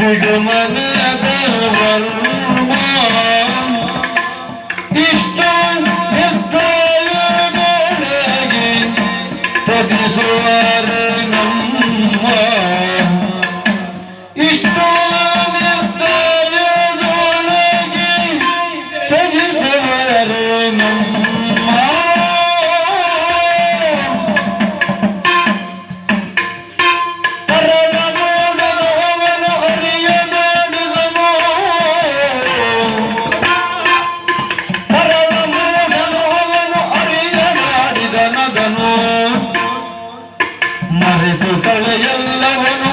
Bir dümenine de varmam İşte hep dağlı ಕಳೆಯಲ್ಲವನು